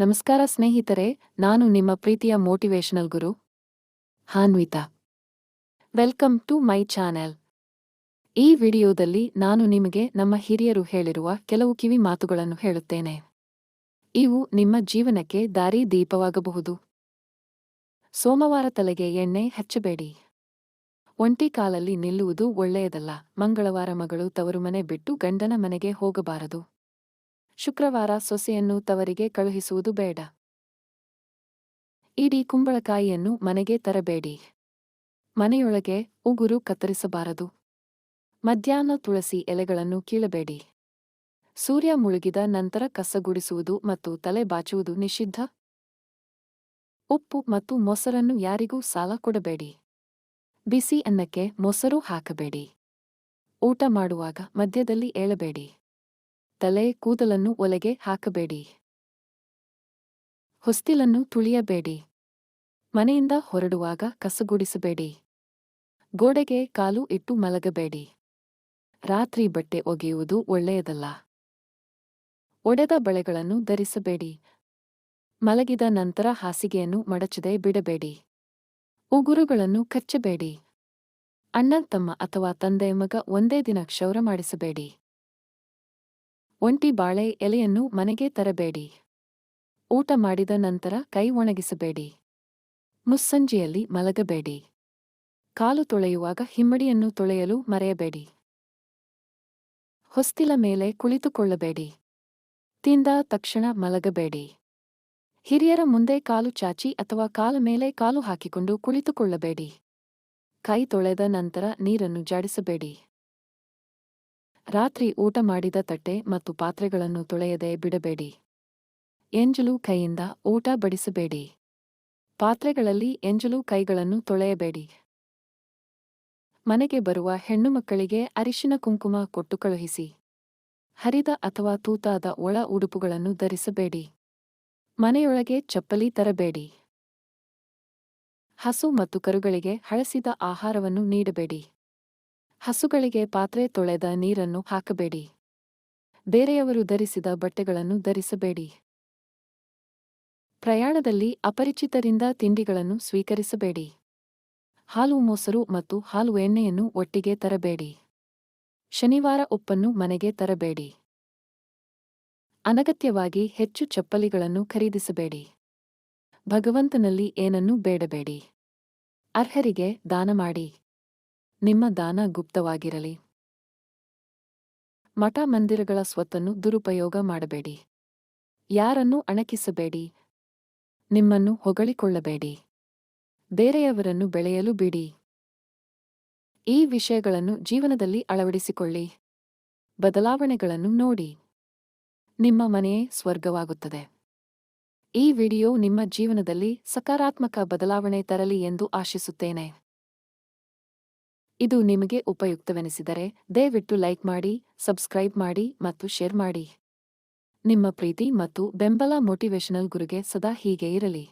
ನಮಸ್ಕಾರ ಸ್ನೇಹಿತರೆ, ನಾನು ನಿಮ್ಮ ಪ್ರೀತಿಯ motivational Guru, Hanvitha. Welcome to my channel ಈ ವಿಡಿಯೋದಲ್ಲಿ ನಾನು ನಿಮಗೆ ನಮ್ಮ ಹಿರಿಯರು ಹೇಳಿರುವ ಕೆಲವು ಕಿವಿ ಮಾತುಗಳನ್ನು ಹೇಳುತ್ತೇನೆ. ಇವು ನಿಮ್ಮ ಜೀವನಕ್ಕೆ ದಾರಿ ದೀಪವಾಗಬಹುದು. ಸೋಮವಾರ ತಲೆಗೆ ಎಣ್ಣೆ ಹಚ್ಚಬೇಡಿ. ಒಂಟಿ ಕಾಲಲ್ಲಿ ನಿಲ್ಲುವುದು ಒಳ್ಳೆಯದಲ್ಲ. ಮಂಗಳವಾರ ಮಗಳು ತವರು ಮನೆ ಬಿಟ್ಟು ಗಂಡನ ಮನೆಗೆ ಹೋಗಬಾರದು. ಶುಕ್ರವಾರ ಸೊಸೆಯನ್ನು ತವರಿಗೆ ಕಳುಹಿಸುವುದು ಬೇಡ. ಇಡೀ ಕುಂಬಳಕಾಯಿಯನ್ನು ಮನೆಗೆ ತರಬೇಡಿ. ಮನೆಯೊಳಗೆ ಉಗುರು ಕತ್ತರಿಸಬಾರದು. ಮಧ್ಯಾಹ್ನ ತುಳಸಿ ಎಲೆಗಳನ್ನು ಕೀಳಬೇಡಿ. ಸೂರ್ಯ ಮುಳುಗಿದ ನಂತರ ಕಸಗುಡಿಸುವುದು ಮತ್ತು ತಲೆ ಬಾಚುವುದು ನಿಷಿದ್ಧ? ಉಪ್ಪು ಮತ್ತು ಮೊಸರನ್ನು ಯಾರಿಗೂ ಸಾಲ ಕೊಡಬೇಡಿ. ಬಿಸಿ ಅನ್ನಕ್ಕೆ ಮೊಸರು ಹಾಕಬೇಡಿ. ಊಟ ಮಾಡುವಾಗ ಮಧ್ಯದಲ್ಲಿ ಏಳಬೇಡಿ. ತಲೆ ಕೂದಲನ್ನು ಒಲೆಗೆ ಹಾಕಬೇಡಿ. ಹೊಸ್ತಿಲನ್ನು ತುಳಿಯಬೇಡಿ. ಮನೆಯಿಂದ ಹೊರಡುವಾಗ ಕಸಗುಡಿಸಬೇಡಿ. ಗೋಡೆಗೆ ಕಾಲು ಇಟ್ಟು ಮಲಗಬೇಡಿ. ರಾತ್ರಿ ಬಟ್ಟೆ ಒಗೆಯುವುದು ಒಳ್ಳೆಯದಲ್ಲ. ಒಡೆದ ಬಳೆಗಳನ್ನು ಧರಿಸಬೇಡಿ. ಮಲಗಿದ ನಂತರ ಹಾಸಿಗೆಯನ್ನು ಮಡಚದೆ ಬಿಡಬೇಡಿ. ಉಗುರುಗಳನ್ನು ಕಚ್ಚಬೇಡಿ. ಅಣ್ಣ, ತಮ್ಮ ಅಥವಾ ತಂದೆಯ ಮಗ ಒಂದೇ ದಿನ ಕ್ಷೌರ ಮಾಡಿಸಬೇಡಿ. ಒಂಟಿ ಬಾಳೆ ಎಲೆಯನ್ನು ಮನೆಗೆ ತರಬೇಡಿ. ಊಟ ಮಾಡಿದ ನಂತರ ಕೈ ಒಣಗಿಸಬೇಡಿ. ಮುಸ್ಸಂಜೆಯಲ್ಲಿ ಮಲಗಬೇಡಿ. ಕಾಲು ತೊಳೆಯುವಾಗ ಹಿಮ್ಮಡಿಯನ್ನು ತೊಳೆಯಲು ಮರೆಯಬೇಡಿ. ಹೊಸ್ತಿಲ ಮೇಲೆ ಕುಳಿತುಕೊಳ್ಳಬೇಡಿ. ತಿಂದ ತಕ್ಷಣ ಮಲಗಬೇಡಿ. ಹಿರಿಯರ ಮುಂದೆ ಕಾಲು ಚಾಚಿ ಅಥವಾ ಕಾಲ ಮೇಲೆ ಕಾಲು ಹಾಕಿಕೊಂಡು ಕುಳಿತುಕೊಳ್ಳಬೇಡಿ. ಕೈ ತೊಳೆದ ನಂತರ ನೀರನ್ನು ಜಾಡಿಸಬೇಡಿ. ರಾತ್ರಿ ಊಟ ಮಾಡಿದ ತಟ್ಟೆ ಮತ್ತು ಪಾತ್ರೆಗಳನ್ನು ತೊಳೆಯದೆ ಬಿಡಬೇಡಿ. ಎಂಜಲು ಕೈಯಿಂದ ಊಟ ಬಡಿಸಬೇಡಿ. ಪಾತ್ರೆಗಳಲ್ಲಿ ಎಂಜಲು ಕೈಗಳನ್ನು ತೊಳೆಯಬೇಡಿ. ಮನೆಗೆ ಬರುವ ಹೆಣ್ಣು ಮಕ್ಕಳಿಗೆ ಅರಿಶಿನ ಕುಂಕುಮ ಕೊಟ್ಟು ಕಳುಹಿಸಿ. ಹರಿದ ಅಥವಾ ತೂತಾದ ಒಳ ಉಡುಪುಗಳನ್ನು ಧರಿಸಬೇಡಿ. ಮನೆಯೊಳಗೆ ಚಪ್ಪಲಿ ತರಬೇಡಿ. ಹಸು ಮತ್ತು ಕರುಗಳಿಗೆ ಹಳಸಿದ ಆಹಾರವನ್ನು ನೀಡಬೇಡಿ. ಹಸುಗಳಿಗೆ ಪಾತ್ರೆ ತೊಳೆದ ನೀರನ್ನು ಹಾಕಬೇಡಿ. ಬೇರೆಯವರು ಧರಿಸಿದ ಬಟ್ಟೆಗಳನ್ನು ಧರಿಸಬೇಡಿ. ಪ್ರಯಾಣದಲ್ಲಿ ಅಪರಿಚಿತರಿಂದ ತಿಂಡಿಗಳನ್ನು ಸ್ವೀಕರಿಸಬೇಡಿ. ಹಾಲು ಮೊಸರು ಮತ್ತು ಹಾಲು ಎಣ್ಣೆಯನ್ನು ಒಟ್ಟಿಗೆ ತರಬೇಡಿ. ಶನಿವಾರ ಉಪ್ಪನ್ನು ಮನೆಗೆ ತರಬೇಡಿ. ಅನಗತ್ಯವಾಗಿ ಹೆಚ್ಚು ಚಪ್ಪಲಿಗಳನ್ನು ಖರೀದಿಸಬೇಡಿ. ಭಗವಂತನಲ್ಲಿ ಏನನ್ನೂ ಬೇಡಬೇಡಿ. ಅರ್ಹರಿಗೆ ದಾನ ಮಾಡಿ. ನಿಮ್ಮ ದಾನ ಗುಪ್ತವಾಗಿರಲಿ. ಮಠ ಮಂದಿರಗಳ ಸ್ವತ್ತನ್ನು ದುರುಪಯೋಗ ಮಾಡಬೇಡಿ. ಯಾರನ್ನೂ ಅಣಕಿಸಬೇಡಿ. ನಿಮ್ಮನ್ನು ಹೊಗಳಿಕೊಳ್ಳಬೇಡಿ. ಬೇರೆಯವರನ್ನು ಬೆಳೆಯಲು ಬಿಡಿ. ಈ ವಿಷಯಗಳನ್ನು ಜೀವನದಲ್ಲಿ ಅಳವಡಿಸಿಕೊಳ್ಳಿ. ಬದಲಾವಣೆಗಳನ್ನು ನೋಡಿ. ನಿಮ್ಮ ಮನೆಯೇ ಸ್ವರ್ಗವಾಗುತ್ತದೆ. ಈ ವಿಡಿಯೋ ನಿಮ್ಮ ಜೀವನದಲ್ಲಿ ಸಕಾರಾತ್ಮಕ ಬದಲಾವಣೆ ತರಲಿ ಎಂದು ಆಶಿಸುತ್ತೇನೆ. ಇದು ನಿಮಗೆ ಉಪಯುಕ್ತವೆನಿಸಿದರೆ ದಯವಿಟ್ಟು ಲೈಕ್ ಮಾಡಿ, ಸಬ್ಸ್ಕ್ರೈಬ್ ಮಾಡಿ ಮತ್ತು ಶೇರ್ ಮಾಡಿ. ನಿಮ್ಮ ಪ್ರೀತಿ ಮತ್ತು ಬೆಂಬಲ ಮೋಟಿವೇಶನಲ್ ಗುರುಗೆ ಸದಾ ಹೀಗೆ ಇರಲಿ.